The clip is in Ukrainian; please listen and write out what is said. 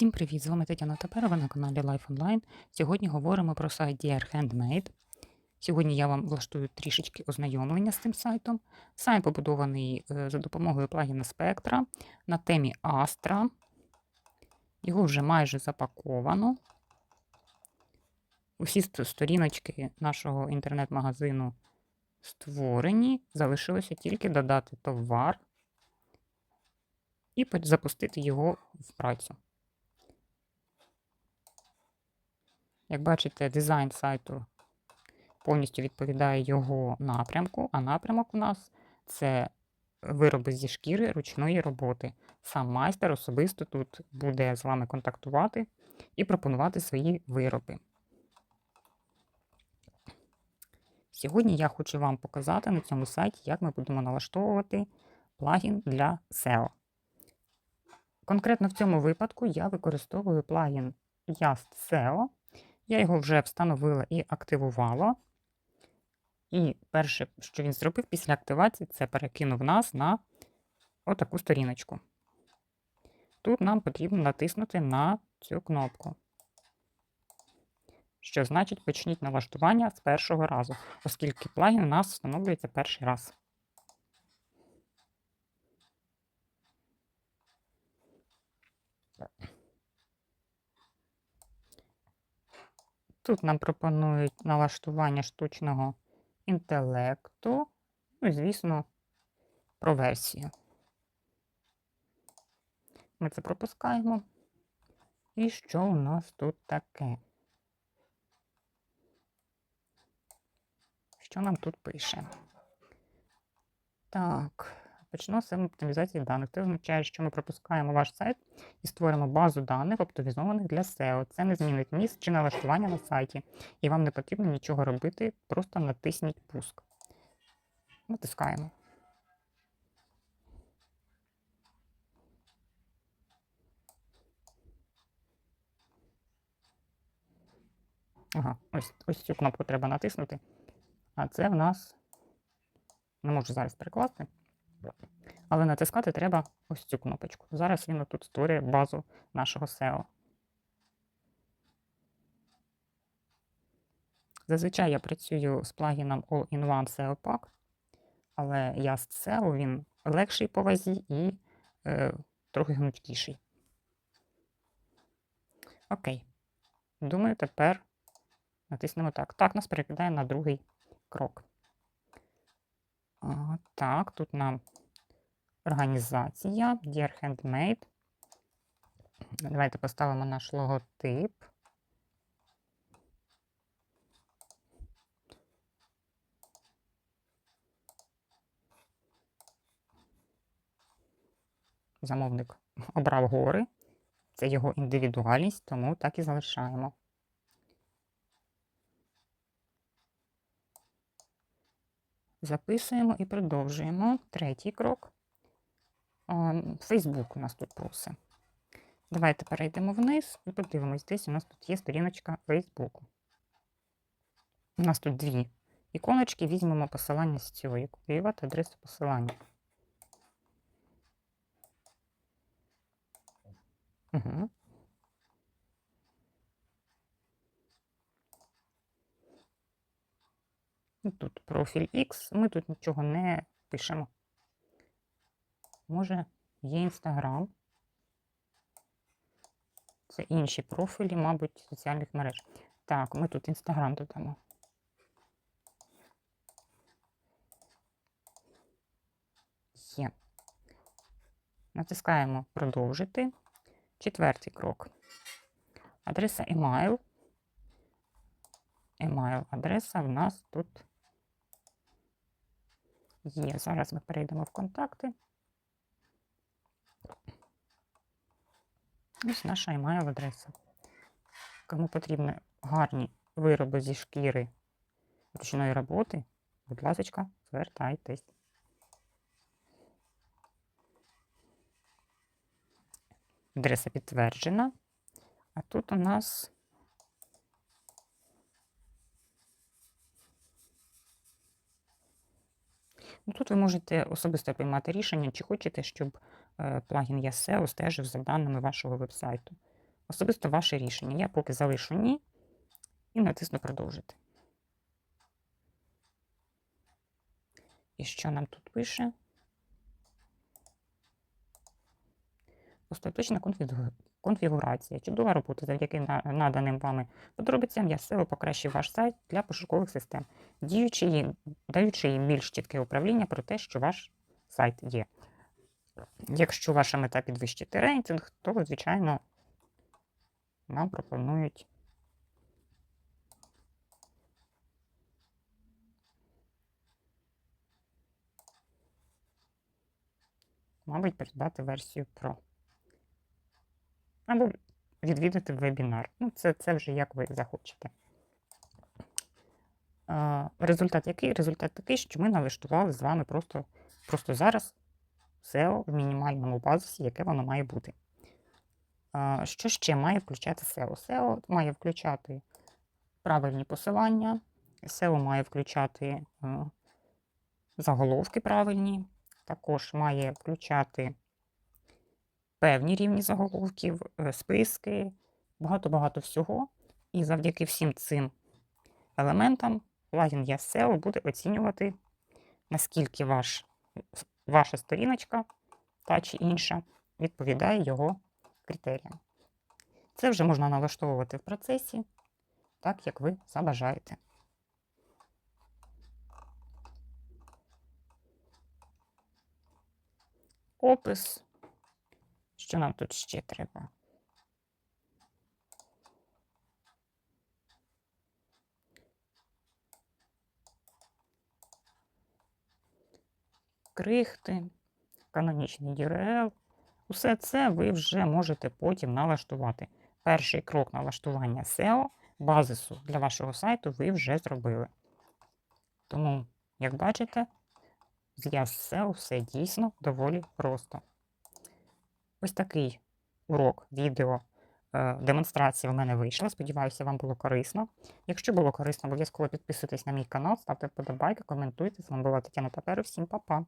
Всім привіт! З вами Тетяна Таперова на каналі Life Online. Сьогодні говоримо про сайт DR Handmade. Сьогодні я вам влаштую трішечки ознайомлення з цим сайтом. Сайт побудований е, за допомогою плагіна Spectra на темі Astra. Його вже майже запаковано. Усі сторіночки нашого інтернет-магазину створені. Залишилося тільки додати товар і запустити його в працю. Як бачите, дизайн сайту повністю відповідає його напрямку, а напрямок у нас це вироби зі шкіри ручної роботи. Сам майстер особисто тут буде з вами контактувати і пропонувати свої вироби. Сьогодні я хочу вам показати на цьому сайті, як ми будемо налаштовувати плагін для SEO. Конкретно в цьому випадку я використовую плагін Just SEO. Я його вже встановила і активувала. І перше, що він зробив після активації, це перекинув нас на отаку сторіночку. Тут нам потрібно натиснути на цю кнопку. Що значить почніть налаштування з першого разу, оскільки плагін у нас встановлюється перший раз. Тут нам пропонують налаштування штучного інтелекту, ну і, звісно, про версію. Ми це пропускаємо. І що у нас тут таке? Що нам тут пише? Так, почну з оптимізації даних. Це означає, що ми пропускаємо ваш сайт і створимо базу даних, оптимізованих для SEO. Це не змінить місць чи налаштування на сайті. І вам не потрібно нічого робити, просто натисніть пуск. Натискаємо. Ага, ось, ось цю кнопку треба натиснути. А це в нас не можу зараз перекласти. Але натискати треба ось цю кнопочку. Зараз він тут створює базу нашого SEO. Зазвичай я працюю з плагіном All-in-One SEO Pack, але Just SEO він легший по вазі і е, трохи гнучкіший. Окей. Думаю, тепер натиснемо так. Так, нас перекидає на другий крок. А, так, тут нам організація, Dear Handmade. Давайте поставимо наш логотип. Замовник обрав гори. Це його індивідуальність, тому так і залишаємо. Записуємо і продовжуємо. Третій крок. Фейсбук у нас тут просить. Давайте перейдемо вниз і подивимось, десь у нас тут є сторіночка Фейсбуку. У нас тут дві іконочки, візьмемо посилання з цієї, копіювати адресу посилання. Угу. Тут профіль X, ми тут нічого не пишемо. Може, є Інстаграм. Це інші профілі, мабуть, соціальних мереж. Так, ми тут Інстаграм додамо. Є. Натискаємо продовжити. Четвертий крок. Адреса email. Email адреса в нас тут є. Зараз ми перейдемо в контакти. Ось наша email адреса. Кому потрібні гарні вироби зі шкіри ручної роботи, будь ласка, звертайтесь. Адреса підтверджена. А тут у нас Тут ви можете особисто приймати рішення, чи хочете, щоб е, плагін Ясео стежив за даними вашого вебсайту. Особисто ваше рішення. Я поки залишу ні і натисну продовжити. І що нам тут пише? Остаточна конфігу- конфігурація. Чудова робота завдяки наданим вами подробицям я SEO покращив ваш сайт для пошукових систем, діючи їм, даючи їм більш чітке управління про те, що ваш сайт є. Якщо ваша мета підвищити рейтинг, то, звичайно, нам пропонують мабуть, придбати версію Pro. Або відвідати вебінар. Ну, це, це вже як ви захочете. Результат який? Результат такий, що ми налаштували з вами просто, просто зараз SEO в мінімальному базисі, яке воно має бути. Що ще має включати SEO? SEO має включати правильні посилання, SEO має включати е, заголовки правильні, також має включати певні рівні заголовків, е, списки, багато-багато всього. І завдяки всім цим елементам плагін YesSEO буде оцінювати, наскільки ваш, ваша сторіночка та чи інша відповідає його критеріям. Це вже можна налаштовувати в процесі, так як ви забажаєте. Опис. Що нам тут ще треба? Крихти, канонічний URL. Усе це ви вже можете потім налаштувати. Перший крок налаштування SEO, базису для вашого сайту ви вже зробили. Тому, як бачите, з SEO все дійсно доволі просто. Ось такий урок відео демонстрації демонстрація в мене вийшла. Сподіваюся, вам було корисно. Якщо було корисно, обов'язково підписуйтесь на мій канал, ставте вподобайки, коментуйте. З вами була Тетяна Таперу. Всім па-па!